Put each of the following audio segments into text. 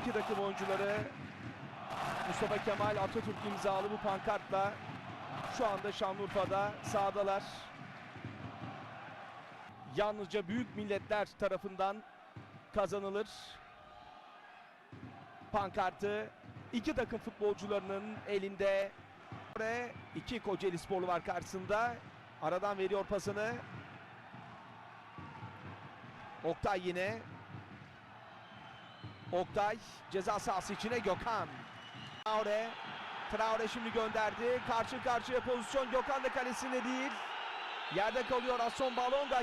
iki takım oyuncuları Mustafa Kemal Atatürk imzalı bu pankartla şu anda Şanlıurfa'da sahadalar. Yalnızca büyük milletler tarafından kazanılır. Pankartı iki takım futbolcularının elinde. Ve iki Kocaeli sporlu var karşısında. Aradan veriyor pasını. Oktay yine. Oktay ceza sahası içine Gökhan. Traore. Traore şimdi gönderdi. Karşı karşıya pozisyon Gökhan da kalesinde değil. Yerde kalıyor Asson Balonga.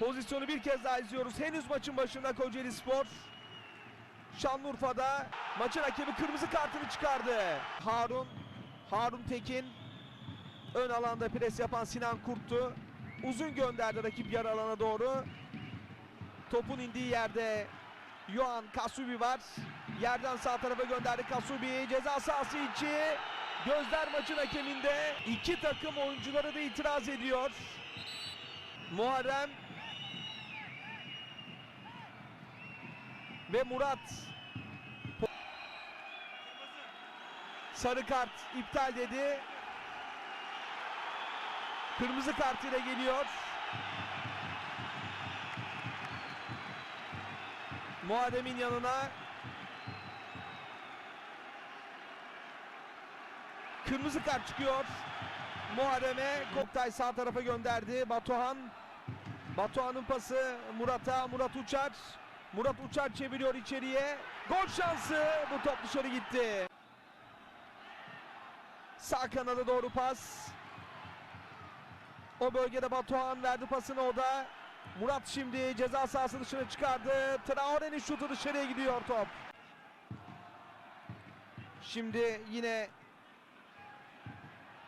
Pozisyonu bir kez daha izliyoruz. Henüz maçın başında Kocaeli Spor. Şanlıurfa'da maçın hakemi kırmızı kartını çıkardı. Harun, Harun Tekin ön alanda pres yapan Sinan Kurt'tu. Uzun gönderdi rakip yarı alana doğru. Topun indiği yerde Yohan Kasubi var. Yerden sağ tarafa gönderdi Kasubi. Ceza sahası içi. Gözler maçın hakeminde. İki takım oyuncuları da itiraz ediyor. Muharrem ve Murat. Sarı kart iptal dedi. Kırmızı kart ile geliyor. Muharrem'in yanına kırmızı kart çıkıyor. Muharrem'e Koktay sağ tarafa gönderdi. Batuhan Batuhan'ın pası Murat'a. Murat Uçar. Murat Uçar çeviriyor içeriye. Gol şansı. Bu top dışarı gitti. Sağ kanada doğru pas. O bölgede Batuhan verdi pasını o da. Murat şimdi ceza sahası dışına çıkardı. Traore'nin şutu dışarıya gidiyor top. Şimdi yine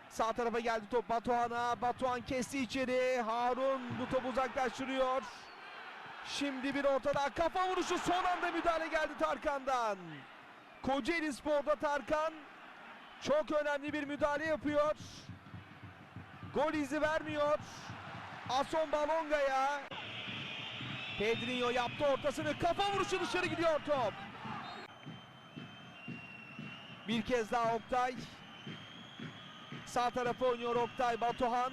sağ tarafa geldi top Batuhan'a. Batuhan kesti içeri. Harun bu topu uzaklaştırıyor. Şimdi bir ortada kafa vuruşu son anda müdahale geldi Tarkan'dan. Kocaeli Spor'da Tarkan çok önemli bir müdahale yapıyor. Gol izi vermiyor. Ason Balonga'ya. Pedrinho yaptı ortasını. Kafa vuruşu dışarı gidiyor top. Bir kez daha Oktay. Sağ tarafa oynuyor Oktay. Batuhan.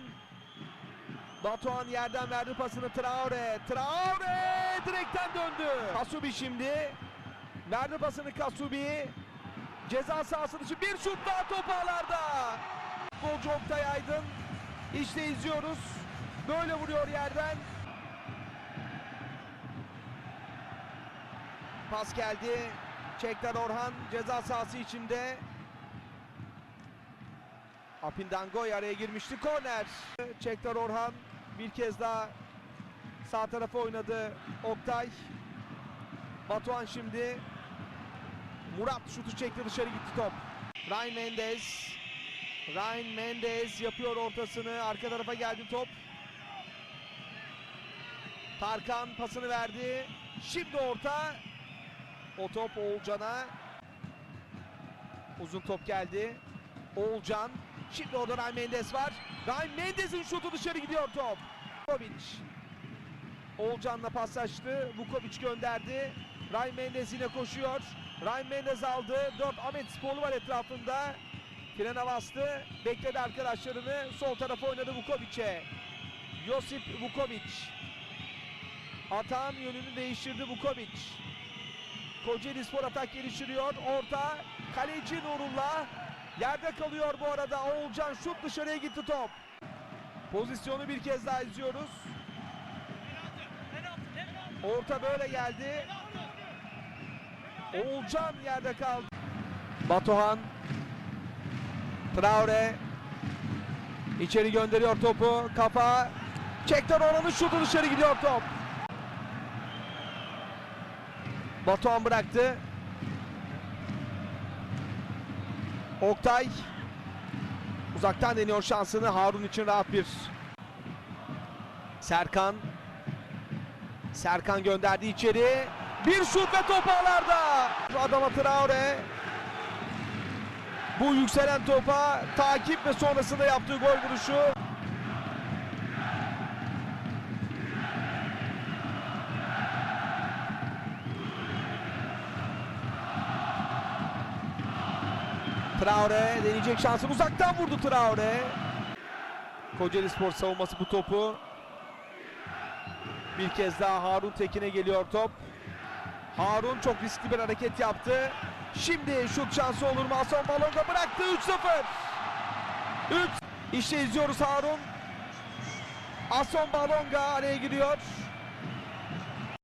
Batuhan yerden verdi pasını Traore. Traore direkten döndü. Kasubi şimdi. Verdi pasını Kasubi. Ceza sahası dışı bir şut daha top ağlarda. Futbolcu Oktay Aydın. İşte izliyoruz. Böyle vuruyor yerden. Pas geldi. Çekler Orhan ceza sahası içinde. Apindangoy araya girmişti. Korner. Çekler Orhan bir kez daha sağ tarafa oynadı. Oktay. Batuhan şimdi. Murat şutu çekti dışarı gitti top. Ryan Mendes. Ryan Mendes yapıyor ortasını. Arka tarafa geldi top. Tarkan pasını verdi. Şimdi orta. O top Oğulcan'a. Uzun top geldi. Oğulcan. Şimdi orada Ryan Mendes var. Ryan Mendes'in şutu dışarı gidiyor top. Vukovic. Oğulcan'la paslaştı. Vukovic gönderdi. Ryan Mendes yine koşuyor. Ryan Mendes aldı. 4 Ahmet Sporlu var etrafında. Frene bastı. Bekledi arkadaşlarını. Sol tarafa oynadı Vukovic'e. Josip Vukovic. Atağın yönünü değiştirdi Vukovic. Kocaeli Spor atak geliştiriyor. Orta. Kaleci Nurullah. Yerde kalıyor bu arada. Oğulcan şut dışarıya gitti top. Pozisyonu bir kez daha izliyoruz. Orta böyle geldi. Oğulcan yerde kaldı. Batuhan. Traore. İçeri gönderiyor topu. Kafa. Çekten oranın şutu dışarı gidiyor top. Batuhan bıraktı. Oktay. Uzaktan deniyor şansını. Harun için rahat bir. Serkan. Serkan gönderdi içeri. Bir şut ve top ağlarda. Adama Traore. Bu yükselen topa takip ve sonrasında yaptığı gol vuruşu. Traore deneyecek şansını uzaktan vurdu Traore. Kocaeli Spor savunması bu topu. Bir kez daha Harun Tekin'e geliyor top. Harun çok riskli bir hareket yaptı. Şimdi şut şansı olur mu? Hasan Balonga bıraktı 3-0. 3. İşte izliyoruz Harun. Ason Balonga araya giriyor.